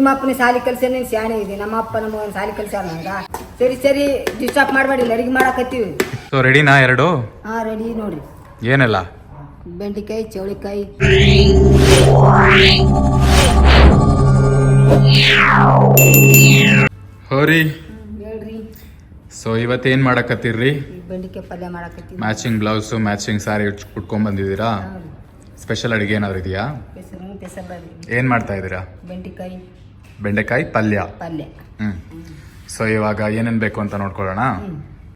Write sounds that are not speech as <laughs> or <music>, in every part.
ನಿಮ್ಮ ಅಪ್ಪನ ಸಾಲಿ ಕಲ್ಸ ನೀನು ಶಾಣೆ ಇದೆ? ನಮ್ಮ ಅಪ್ಪ ನಮ್ಮ ಸಾಲಿ ಕಲ್ಸ್ಯಾರ ಸರಿ ಸರಿ ಡಿಸ್ಟರ್ಬ್ ಮಾಡಬೇಡಿ ಅಡಿಗೆ ಮಾಡಕತ್ತೀವಿ. ಸೊ ರೆಡಿನಾ ಎರಡು? ಹಾ ರೆಡಿ ನೋಡಿ ಏನೆಲ್ಲ? ಬೆಂಡೆಕಾಯಿ ಚೌಳಿಕಾಯಿ. ಹೋರಿ. ಹೇಳ್ರಿ. ಸೊ ಏನು ಮಾಡಕತ್ತೀರ್ರಿ ಬೆಂಡೆಕಾಯಿ ಪಲ್ಯ ಮಾಡಕತ್ತೀವಿ. ಮ್ಯಾಚಿಂಗ್ ಬ್ಲೌಸು ಮ್ಯಾಚಿಂಗ್ ಸಾರಿ ಉಟ್ಕೊಂಡ್ ಬಂದಿದ್ದೀರಾ? ಸ್ಪೆಷಲ್ ಅಡುಗೆ ಏನಾದ್ರು ಇದೆಯಾ? ಹೆಸರು ಹೆಸರು ಏನ್ ಮಾಡ್ತಾ ಇದ್ದೀರಾ? ಬೆಂಡೆಕಾಯಿ. ಬೆಂಡೆಕಾಯಿ ಪಲ್ಯ. ಪಲ್ಯ. ಹ್ಮ್. ಸೊ ಇವಾಗ ಏನೇನ್ ಬೇಕು ಅಂತ ನೋಡ್ಕೊಳ್ಳೋಣ?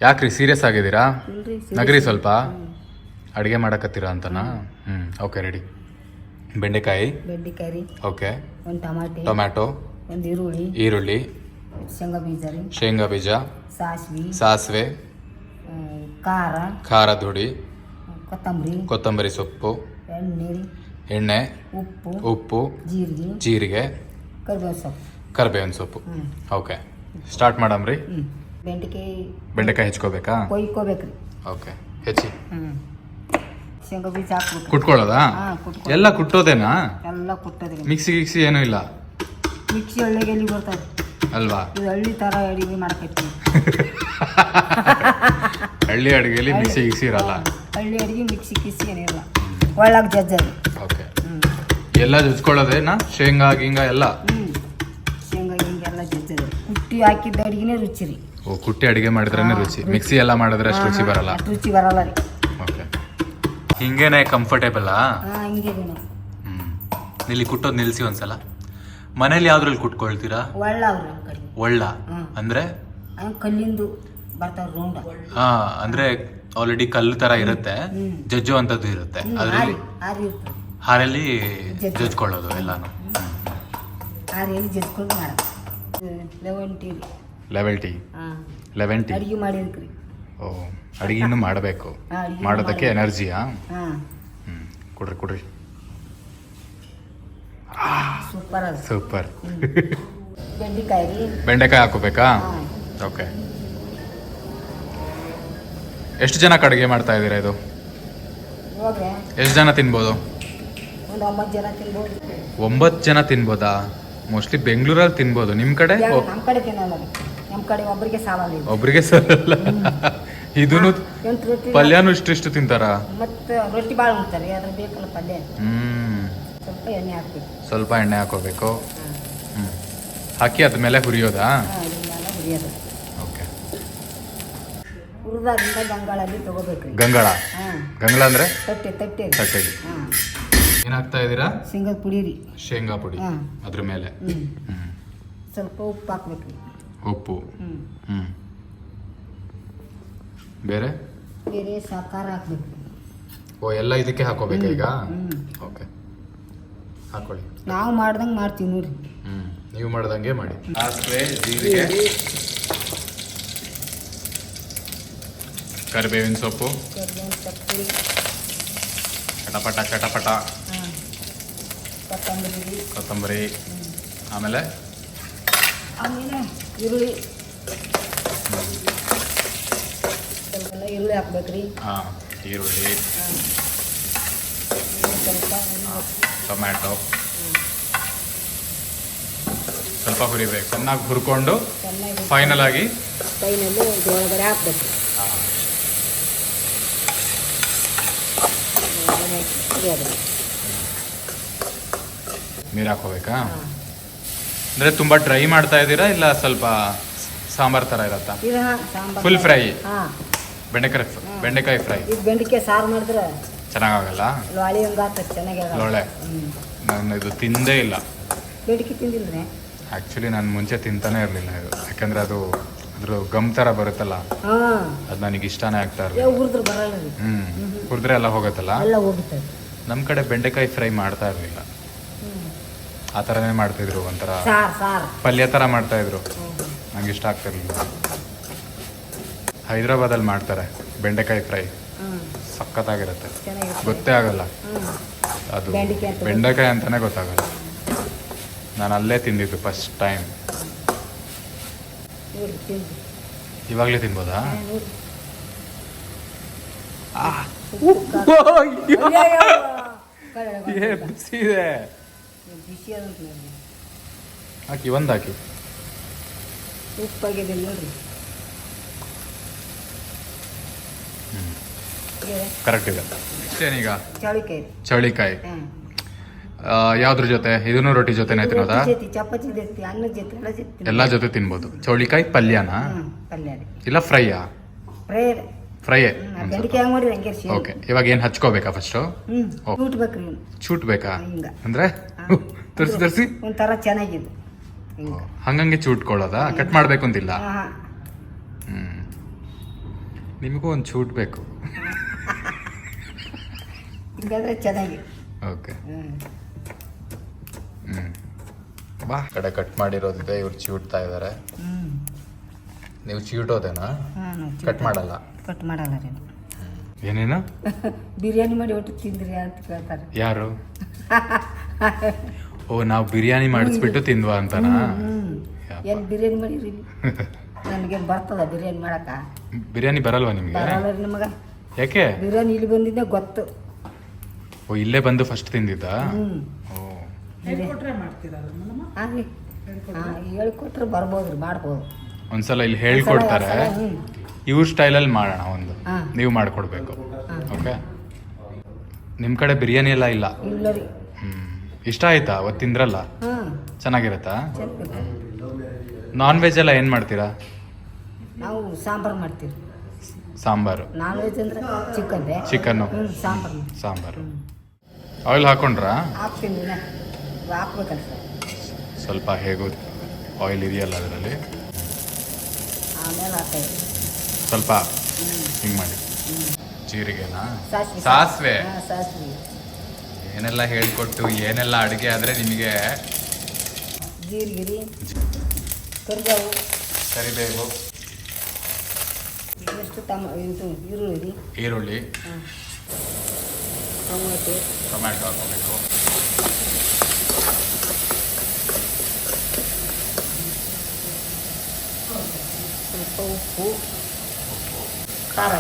ಯಾಕ್ರಿ ಸೀರಿಯಸ್ ಆಗಿದ್ದೀರಾ? ಇಲ್ರಿ ನಗರಿ ಸ್ವಲ್ಪ. ಅಡುಗೆ ಮಾಡಕತ್ತೀರಾ ಅಂತನಾ? ಹ್ಮ್. ಓಕೆ ರೆಡಿ ಬೆಂಡೆಕಾಯಿ? ಬೆಂಡೆಕಾಯಿ. ರೀ ಓಕೆ ಒಂದು ಟಮಾಟೆ. ಟೊಮ್ಯಾಟೊ. ಒಂದು ಈರುಳ್ಳಿ. ಈರುಳ್ಳಿ. ಶೇಂಗಾ ಬೀಜ ರೀ. ಶೇಂಗಾ ಬೀಜ. ಸಾಸ್ವಿ. ಖಾರ. ಖಾರದ ಹುಡಿ ಕೊತ್ತಂಬರಿ. ಕೊತ್ತಂಬರಿ ಸೊಪ್ಪು. ಎಣ್ಣೆ. ಉಪ್ಪು. ಉಪ್ಪು. ಜೀರಿಗೆ. ಜೀರಿಗೆ. ಕರಿಬೇವು ಸೊಪ್ಪು. ಕರ್ಬೇವಿನ ಸೊಪ್ಪು. ಓಕೆ ಸ್ಟಾರ್ಟ್ ಮಾಡಮ್ರಿ ಹ್ಞೂ ಬೆಂಡೆಕಾಯಿ ಬೆಂಡೆಕಾಯಿ ಹೆಚ್ಕೋಬೇಕಾ? ಕೊಯ್ಕೋಬೇಕ್ರಿ. ಓಕೆ ಹೆಚ್ಚಿ. ಹ್ಞೂ ಶೇಂಗಾ ಬೀಜ ಹಾಕ್ಬೇಕು. ಕುಟ್ಕೊಳ್ಳೋದಾ? ಹಾ ಎಲ್ಲ ಕುಟ್ಟೋದೇನಾ? ಎಲ್ಲ ಕುಟ್ಟೋದೇ ಮಿಕ್ಸಿ ಗಿಕ್ಸಿ ಏನೂ ಇಲ್ಲ? ಮಿಕ್ಸಿ ಒಳ್ಳೆಗೆ ಎಲ್ಲಿ ಬರ್ತದೆ? ಅಲ್ವಾ? ಇದು ಹಳ್ಳಿ ಥರ ಅಡಿಗೆ ಮಾಡ್ಕೈತಿ <laughs> ಹಳ್ಳಿ ಅಡುಗೆಯಲ್ಲಿ ಮಿಕ್ಸಿ ಗಿಕ್ಸಿ ಇರಲ್ಲ? ಹಳ್ಳಿ ಅಡಿಗೆ ಮಿಕ್ಸಿ ಕಿಸಿ ಏನಿಲ್ಲ ಒಳ್ಳಾಗ ಜಜ್ಜದು. ಓಕೆ ಹ್ಞೂ ಎಲ್ಲ ಜುಜ್ಕೊಳ್ಳೋದೇನಾ ಶೇಂಗಾ ಗಿಂಗಾ ಎಲ್ಲ? ಹ್ಞೂ ಕುಟ್ಟಿ ಹಾಕಿದ್ದ ಅಡಿಗೆನೇ ರುಚಿ ರೀ. ಓ ಕುಟ್ಟಿ ಅಡಿಗೆ ಮಾಡಿದ್ರೇನೆ ರುಚಿ. ಮಿಕ್ಸಿ ಎಲ್ಲ ಮಾಡಿದ್ರೆ ಅಷ್ಟು ರುಚಿ ಬರಲ್ಲ? ಅಷ್ಟು ರುಚಿ ಬರಲ್ಲ ರೀ. ಓಕೆ. ಹಿಂಗೇನೆ ಕಂಫರ್ಟೇಬಲಾ ಆ? ಹಿಂಗೆ ರೀ ನಾವು ಹ್ಮ್. ಇಲ್ಲಿ ಕುಟ್ಟೋದು ನಿಲ್ಸಿ ಒಂದ್ಸಲ. ಮನೇಲಿ ಯಾವ್ದ್ರಲ್ಲಿ ಕುಟ್ಕೊಳ್ತೀರಾ? ಒಳ್ಳ ಅವ್ರಿ ನಮ್ಮ ಕಡೆ ಒಳ್ಳ? ಹ್ಮ್. ಅಂದ್ರೆ? ಹಂಗೆ ಕಲ್ಲಿಂದು ಬರ್ತಾವ ರೌಂಡ. ಹಾ ಅಂದ್ರೆ ಆಲ್ರೆಡಿ ಕಲ್ಲು ತರ ಇರುತ್ತೆ. ಜಜ್ಜು ಅಂತದ್ದು ಇರುತ್ತೆ. ಅದರಲ್ಲಿ ಇರ್ತದೆ. ಹಾರಲ್ಲಿ. ಜಜ್ಕೊಳ್ಳೋದು ಎಲ್ಲಾನು. ಹಾರಲ್ಲಿ ಜಜ್ಕೊಂಡು ಮಾಡೋದು ಟೀ ಲೆವೆಲ್ ಟೀ ಹಾಂ. ಲೆವೆನ್ ಟೀ ಅಡಿಗೆ ಮಾಡಿದ್ರಿ ಓ ಅಡುಗೆನೂ ಮಾಡಬೇಕು. ಹಾ, ಅಡ್ಗೆ ಮಾಡೋದಕ್ಕೆ. ಎನರ್ಜಿಯಾ? ಹಾಂ. ಹ್ಞೂ ಕೊಡ್ರಿ ಕೊಡ್ರಿ. ಸೂಪರ್ ಅದು. ಸೂಪರ್. ಬೆಂಡೆಕಾಯಿ. ರೀ ಬೆಂಡೆಕಾಯಿ ಹಾಕೋಬೇಕಾ ಹಾಂ. ಓಕೆ. ಎಷ್ಟು ಜನಕ್ಕೆ ಅಡುಗೆ ಮಾಡ್ತಾ ಇದ್ದೀರಾ ಇದು? ಇವಾಗ ಎಷ್ಟು ಜನ ತಿನ್ಬೋದು? ಒಂದು ಒಂಬತ್ತು ಜನ ತಿನ್ಬೋದು. ಒಂಬತ್ತು ಜನ ತಿನ್ಬೋದಾ? ಮೋಸ್ಟ್ಲಿ ಬೆಂಗಳೂರಲ್ಲಿ ತಿನ್ಬೋದು. ನಿಮ್ಮ ಕಡೆ? ನಮ್ಮ ಕಡೆ ತಿನ್ನಲ್ಲ ನಮ್ಮ ಕಡೆ ಒಬ್ಬರಿಗೆ ಸಾಲಲ್ಲ ಇದು. ಒಬ್ರಿಗೆ ಸರಲ್ಲ ಇದೂನು ಎಂಟು ರೊಟ್ಟಿ ಪಲ್ಯನೂ ಇಷ್ಟಿಷ್ಟು ತಿಂತಾರ? ಮತ್ತೆ ರೊಟ್ಟಿ ಭಾಳ ಉಣ್ತಾರೆ. ಅದ್ರ ಬೇಕಲ್ಲ ಪಲ್ಯ. ಹ್ಮ್. ಸ್ವಲ್ಪ ಎಣ್ಣೆ ಹಾಕ್ಬೇಕು. ಸ್ವಲ್ಪ ಎಣ್ಣೆ ಹಾಕೋಬೇಕು. ಹ್ಮ್. ಹಾಕಿ ಅದ್ಮೇಲೆ ಹುರಿಯೋದಾ? ಹಾಂ ಇದನ್ನೆಲ್ಲ ಹುರಿಯೋದು. ಓಕೆ. ಹುರಿದಾಗಿಂದ ಗಂಗಾಳಲ್ಲಿ ತೊಗೋಬೇಕು ರೀ ಗಂಗಳ? ಹಾಂ. ಗಂಗಳ ಅಂದ್ರೆ? ತಟ್ಟೆ ತಟ್ಟೆ ಹಾಂ. ಏನ್ ಹಾಕ್ತಾ ಇದ್ದೀರಾ? ಶೇಂಗದ ಪುಡಿ ರೀ. ಶೇಂಗಾ ಪುಡಿ. ಹಾಂ. ಅದ್ರ ಮೇಲೆ? ಹ್ಮ್. ಸ್ವಲ್ಪ ಉಪ್ಪು ಹಾಕ್ಬೇಕು. ರೀ ಉಪ್ಪು. ಹ್ಞೂ ಹ್ಮ್. ಬೇರೆ? ಬೇರೆ ಸಾಕಾರ ಹಾಕ್ಬೇಕು. ಓ ಎಲ್ಲ ಇದಕ್ಕೆ ಹಾಕೋಬೇಕು ಈಗ? ಹ್ಞೂ ಓಕೆ. ಹಾಕೊಳ್ಳಿ. ನಾವು ಮಾಡ್ದಂಗೆ ಮಾಡ್ತೀವಿ ನೋಡಿ ಹ್ಮ್. ನೀವು ಮಾಡ್ದಂಗೆ ಮಾಡಿ. ಸಾಸಿವೆ ಜೀರಿಗೆ. ಕರಿಬೇವಿನ ಸೊಪ್ಪು. ಕರ್ಬೇವಿನ ಸೊಪ್ಪು. ಚಟಪಟ ಚಟಪಟ. ಹಾಂ ಕೊತ್ತಂಬರಿ. ಕೊತ್ತಂಬರಿ ಆಮೇಲೆ? ಆಮೇಲೆ ಈರುಳ್ಳಿ. ಸ್ವಲ್ಪ ಈರುಳ್ಳಿ ಹಾಕ್ಬೇಕು ರೀ ಹಾ ಈರುಳ್ಳಿ. ಸ್ವಲ್ಪ ಟೊಮ್ಯಾಟೊ. ಸ್ವಲ್ಪ ಹುರಿಬೇಕು. ಚೆನ್ನಾಗಿ ಹುರ್ಕೊಂಡು ಫೈನಲ್ ಆಗಿ ಫೈನಲ್ ಒಳಗಡೆ ಹಾಕ್ಬೇಕು. ಒಳಗಡೆ ಹುರಿಯೋದು ರೀ. ನೀರು ಹಾಕೋಬೇಕಾ. ಅಂದ್ರೆ ತುಂಬಾ ಡ್ರೈ ಮಾಡ್ತಾ ಇದ್ದೀರಾ ಇಲ್ಲ ಸ್ವಲ್ಪ ಸಾಂಬಾರ್ ತರ ಇರತ್ತಾ? Full fry? ಬೆಂಡೆಕಾಯಿ. ಬೆಂಡೆಕಾಯಿ ಫ್ರೈ ಬೆಂಡೆಕಾಯಿ ಸಾರು ಮಾಡಿದ್ರೆ ಚೆನ್ನಾಗಾಗಲ್ಲ ಲೊಳಿ ನಾನು ಇದು ತಿಂದೇ ಇಲ್ಲ. ಬೆಂಡೆಕಾಯಿ ತಿಂದಿಲ್ರಿ? ಆ್ಯಕ್ಚುಲಿ ನಾನು ಮುಂಚೆ ತಿಂತಾನೆ ಇರಲಿಲ್ಲ ಇದು. ಯಾಕಂದ್ರೆ ಅದು ಅದ್ರ ಗಮ್ ಥರ ಬರುತ್ತಲ್ಲ? ಅದು ನನಗೆ ಇಷ್ಟನೇ ಆಗ್ತಾ ಇರಲಿಲ್ಲ. ಹುರಿದ್ರೆ ಬರಲ್ಲ ರೀ ಹ್ಞೂ ಹುರಿದ್ರೆ ಎಲ್ಲ ಹೋಗುತ್ತಲ್ಲ? ಎಲ್ಲ ಹೋಗ್ತದೆ ನಮ್ಮ ಕಡೆ ಬೆಂಡೆಕಾಯಿ ಫ್ರೈ ಮಾಡ್ತಾ ಇರಲಿಲ್ಲ. ಆ ಥರನೇ ಮಾಡ್ತಿದ್ರು ಒಂಥರ. ಸಾರು ಸಾರು. ಪಲ್ಯ ಥರ ಮಾಡ್ತಾ ಇದ್ರು. ಹ್ಞೂ ನಂಗೆ ಇಷ್ಟ ಆಗ್ತಿರ್ಲಿಲ್ಲ ಹೈದ್ರಾಬಾದಲ್ಲಿ ಮಾಡ್ತಾರೆ ಬೆಂಡೆಕಾಯಿ ಫ್ರೈ. ಸಖತ್ತಾಗಿರುತ್ತೆ. ಗೊತ್ತೇ ಆಗಲ್ಲ. ಅದು ಬೆಂಡೆಕಾಯಿ ಅಂತಾನೆ ಗೊತ್ತಾಗಲ್ಲ. ನಾನು ಅಲ್ಲೇ ತಿಂದಿದ್ದು ಫಸ್ಟ್ ಟೈಮ್ ನೋಡಿ ತಿಂದು ಇವಾಗಲೇ ತಿನ್ಬೋದಾ? ನೋಡಿ. ಬಿಸಿ ಇದೆ. ಬಿಸಿ ನೋಡಿ ಹಾಕಿ ಒಂದು ಹಾಕಿ. ಉಪ್ಪಾಗಿದೆ ನೋಡ್ರಿ. ಕರೆಕ್ಟ್ ಇದೆ ಚೌಳಿಕಾಯಿ. ಚೌಳಿಕಾಯಿ. ಯಾವ್ದ್ರ ಜೊತೆ? ಇದನ್ನು ರೊಟ್ಟಿ ತಿನ್ನೋದಾ? ಜೊತೆ ಚಪಾತಿ ಜೊತೆ ಅನ್ನದ ಜೊತೆ ಎಲ್ಲ ಜೊತೆ ಎಲ್ಲ ಜೊತೆ ತಿನ್ಬೋದು. ಚೌಳಿಕಾಯಿ ಪಲ್ಯನಾ? ಹ್ಮ್ ಪಲ್ಯ ರೀ. ಇಲ್ಲ ಫ್ರೈಯಾ? ಫ್ರೈ ಫ್ರೈಯೇ? ಹ್ಮ್ ಬೆಂಡಿಕಾಯಿ ಹೆಂಗ್ ಮಾಡಿರಿ ಹಂಗೆ ಸೇಮ್. ಓಕೆ. ಇವಾಗ ಏನು ಹಚ್ಕೋಬೇಕಾ ಫಸ್ಟು ಚೂಟ್. ಬೇಕಾ ಹಿಂಗ. ಅಂದ್ರೆ? ಹಾ. ತರ್ಸಿ ತರ್ಸಿ. ಒಂಥರ ಚೆನ್ನಾಗಿದೆ ಹಿಂಗ. ಹಂಗಂಗೆ ಚೂಟ್ಕೊಳ್ಳೋದಾ? ಕಟ್ ಮಾಡ್ಬೇಕು ಅಂತಿಲ್ಲ ನಿಮಗೂ ಒಂದು ಚೂಟ್ ಬೇಕು ಹಿಂಗಾದ್ರೆ ಚೆನ್ನಾಗಿ. ಓಕೆ. ಬಾ. ಕಡೆ ಕಟ್ ಮಾಡಿರೋದಿದೆ ಇವ್ರು ಚೀಟ್ತಾ ಇದ್ದಾರೆ ನೀವು ಚೀಟೋದೇನಾ? ಕಟ್ ಮಾಡಲ್ಲ. ಕಟ್ ಮಾಡಲ್ಲ ರೀ ಏನೇನು? <laughs> ಬಿರಿಯಾನಿ ಮಾಡಿ ಒಟ್ಟು ತಿಂದ್ರಿ ಅಂತ ಕೇಳ್ತಾರೆ. ಯಾರು? <laughs> ಓ ನಾವು ಬಿರಿಯಾನಿ ಮಾಡಿಸ್ಬಿಟ್ಟು ತಿಂದ್ವ ಅಂತನಾ. ಎಲ್ಲಿ ಬಿರಿಯಾನಿ ಮಾಡಿರಿ? ನನಗೆ ಬರ್ತದ ಬಿರಿಯಾನಿ ಮಾಡಕ? ಬಿರಿಯಾನಿ ಬರಲ್ವಾ ನಿಮಗೆ? ಬರಲ್ಲ ರೀ ನಮಗ. ಯಾಕೆ? ಬಿರಿಯಾನಿ ಇಲ್ಲಿ ಬಂದಿದ್ದೆ ಗೊತ್ತು. ಓ ಇಲ್ಲೇ ಬಂದು ಫಸ್ಟ್ ತಿಂದಿದ್ದ? ಓ. ಹೇಳ್ಕೊಟ್ರೆ ಬರ್ಬೋದ್ರಿ ಮಾಡ್ಬೋದು. ಒಂದ್ಸಲ ಇಲ್ಲಿ ಹೇಳ್ಕೊಡ್ತಾರೆ. ಇವ್ರ ಸ್ಟೈಲಲ್ಲಿ ಮಾಡೋಣ ಒಂದು. ನೀವು ಮಾಡ್ಕೊಡ್ಬೇಕು. ಓಕೆ? ನಿಮ್ಮ ಕಡೆ ಬಿರಿಯಾನಿ ಎಲ್ಲ ಇಲ್ಲ? ಇಲ್ಲ ರೀ. ಇಷ್ಟ ಆಯ್ತಾ? ಅವತ್ತು ತಿಂದ್ರಲ್ಲ? ಹಾ. ಚೆನ್ನಾಗಿರುತ್ತಾ? ನಾನ್ ವೆಜ್ ಎಲ್ಲ ಏನು ಮಾಡ್ತೀರಾ? ನಾವು ಸಾಂಬಾರು ಮಾಡ್ತೀವಿ. ಸಾಂಬಾರು. ನಾನ್ ವೆಜ್ ಅಂದ್ರೆ chicken chicken. Sambar. Sambar. Oil ಹಾಕೊಂಡ್ರಾ? ಹಾಕ್ತೀನಿ ಸ್ವಲ್ಪ ಹೇಗೋ ಆಯಿಲ್ ಇದೆಯಲ್ಲ ಅದರಲ್ಲಿ? ಆಮೇಲೆ ಸ್ವಲ್ಪ ಹಿಂಗೆ ಮಾಡಿ. ಜೀರಿಗೆನಾ? ಸಾಸಿವೆ. ಏನೆಲ್ಲ ಹೇಳ್ಕೊಟ್ಟು ಏನೆಲ್ಲ ಅಡುಗೆ ಆದರೆ ನಿಮಗೆ ಜೀರಿಗೆ ಕರಿಬೇವು. ಕರಿಬೇವು. ಎಷ್ಟು ಟಮ ಇದು ಈರುಳ್ಳಿ. ಈರುಳ್ಳಿ. ಟೊಮೆಟೊ. ಟೊಮ್ಯಾಟೊ ಹಾಕೋಬೇಕು. ಸ್ವಲ್ಪ ಉಪ್ಪು ಖಾರ.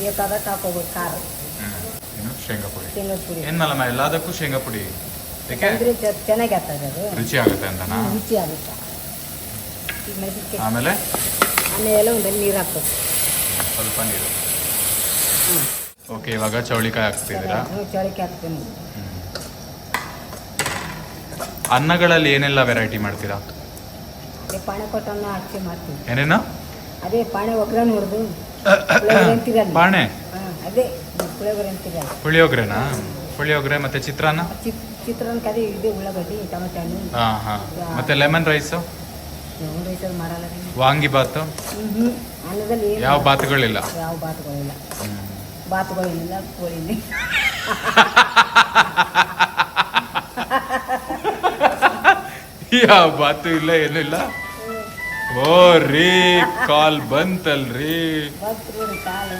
ಬೇಕಾದಷ್ಟು ಹಾಕೋಬೇಕು ಖಾರ ಶೇಂಗಾ ಪುಡಿ. ಶೇಂಗಾ ಪುಡಿ. ಏನ್ ಮಲ್ಲಮ್ಮ ಎಲ್ಲದಕ್ಕೂ ಶೇಂಗಾ ಪುಡಿ. ಯಾಕೆ? ಅಂದ್ರೆ ಚೆನ್ನಾಗಿ ಆಗ್ತದೆ ಅದು. ರುಚಿ ಆಗುತ್ತೆ ಅಂತನಾ? ರುಚಿ ಆಗುತ್ತೆ. ಆಮೇಲೆ? ಆಮೇಲೆ ಒಂದಲ್ಲಿ ನೀರು ಹಾಕ್ಬೇಕು. ಸ್ವಲ್ಪ ನೀರು. ಹ್ಞೂ ಓಕೆ ಇವಾಗ ಚೌಳಿಕಾಯಿ ಹಾಕ್ತಿದ್ದೀರಾ? ಚೌಳಿಕಾಯಿ ಹಾಕ್ತೀನಿ. ಅನ್ನಗಳಲ್ಲಿ ಏನೆಲ್ಲ ವೆರೈಟಿ ಮಾಡ್ತೀರಾ? ಅದೇ ಪಾಣೆ ಕೊಟ್ಟನ್ನ ಅಕ್ಕಿ ಮಾಡ್ತೀವಿ ಏನೇನು? ಅದೇ ಪಾಣೆ ಒಗ್ಗರಣೆ ಹೊಡೆದು ಪುಳಿಯೋಗರೆ ಅಂತೀರಲ್ಲ? ಪಾಣೆ? ಹಾಂ ಅದೇ ಪುಳಿಯೋಗರೆ ಅಂತೀರಲ್ಲ ಪುಳಿಯೋಗರೆನಾ? ಪುಳಿಯೋಗ್ರೆ ಮತ್ತೆ ಚಿತ್ರಾನ್ನ? ಚಿತ್ ಚಿತ್ರಾನ್ನಕ್ಕೆ ಅದೇ ಇದೆ ಉಳ್ಳಾಗಡ್ಡಿ ಟೊಮೆಟೊ ಹಣ್ಣು ಹಾ ಹಾ. ಮತ್ತೆ ಲೆಮನ್ ರೈಸು? ನಾವು ರೈಸಲ್ಲಿ ಮಾಡಲ್ಲ ವಾಂಗಿ ಬಾತು ಅನ್ನದಲ್ಲಿ ಯಾವ ಬಾತುಗಳಿಲ್ಲ ಯಾವ ಬಾತುಗಳಿಲ್ಲ. ಬಾತುಗಳಿಲ್ಲ ಕೋಳಿನಿ ಯಾವ ಬಾತು ಇಲ್ಲ ಏನಿಲ್ಲ ಓ ರೀ ಕಾಲ್ ಬಂತಲ್ರಿ. ಬಂತು ರೀ ಕಾಲು.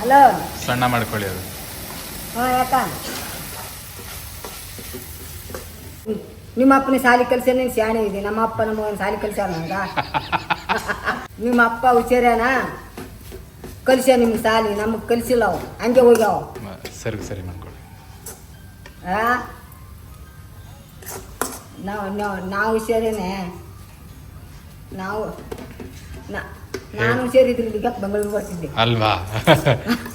ಹಲೋ. ಸಣ್ಣ ಮಾಡ್ಕೊಳ್ಳಿ ಅದು. ಹಾಂ ಯಾಕ. ನಿಮ್ಮ ಅಪ್ಪನ ಸಾಲಿ ಕಲ್ಸ ನೀನು ಶಾಣೆ ಇದೆ. ನಮ್ಮ ಅಪ್ಪ ನಮಗ ಸಾಲಿ ಕಲ್ಸ್ಯಾರ ನಂಗ ನಿಮ್ಮ ಅಪ್ಪ ಹುಷಾರ್ಯಾನ ಕಲ್ಸ ನಿಮ್ಮ ಸಾಲಿ. ನಮಗೆ ಕಲ್ಸಿಲ್ಲ ಅವು. ಹಂಗೆ ಹೋಗ್ಯಾವ. ಸರಿ ಸರಿ ಮಾಡ್ಕೊಳ್ಳಿ ಆ? ನಾವು ನಾವು ಹುಷಾರೇನೆ. ನಾವು ನಾನು ಹುಷಾರಿದ್ರಿ ಈಗ ಬೆಂಗಳೂರು ಬರ್ತಿದ್ದೆ. ಅಲ್ವಾ?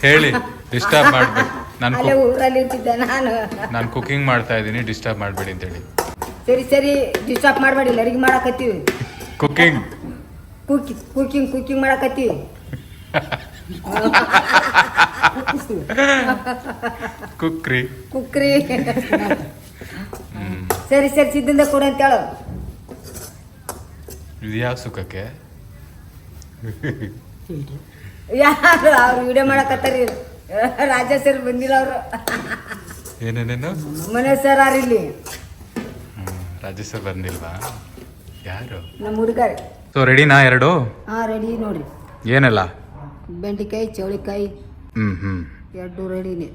ಹೇಳಿ ಡಿಸ್ಟರ್ಬ್ ಮಾಡ್ಬೇಡಿ. ನಾನು ಅಲ್ಲೇ ಊರಲ್ಲಿ ಇರ್ತಿದ್ದೆ ನಾನು. ನಾನು ಕುಕಿಂಗ್ ಮಾಡ್ತಾ ಇದ್ದೀನಿ ಡಿಸ್ಟರ್ಬ್ ಮಾಡಬೇಡಿ ಅಂತೇಳಿ. ಸರಿ ಸರಿ ಡಿಸ್ಟರ್ಬ್ ಮಾಡಬೇಡಿ ಎಲ್ಲರಿಗೆ ಮಾಡಕತ್ತೀವಿ. ಕುಕ್ಕಿಂಗ್ ಕುಕ್ಕಿ ಕುಕಿಂಗ್ ಕುಕ್ಕಿಂಗ್ ಮಾಡಕತ್ತೀವಿ. ಕುಕ್ರಿ ಕುಕ್ರಿ ಸರಿ ಸರಿ ಸಿದ್ದಿಂದ ಕೊಡು ಅಂತ ಹೇಳು ಇದು ಯಾವ ಸುಖಕ್ಕೆ? ಯಾರು ಅವ್ರು ವಿಡಿಯೋ ಮಾಡಕತ್ತಾರಿ? ರಾಜ ಸರ್ ಬಂದಿಲ್ಲ ಅವರು. ಏನೇನೇನು? ಮನೆ ಸರ್ ಇಲ್ಲಿ ಹ್ಮ್, ರಾಜೇಶ್ ಸರ್ ಬಂದಿಲ್ವಾ? ಯಾರು? ನಮ್ಮ ಹುಡುಗರು. ಸೊ ರೆಡಿನಾ ಎರಡು? ಹಾಂ ರೆಡಿ ನೋಡಿ ಏನೆಲ್ಲ? ಬೆಂಡೆಕಾಯಿ ಚೌಳಿಕಾಯಿ. ಹ್ಞೂ ಹ್ಞೂ ಎರಡು ರೆಡಿನೇ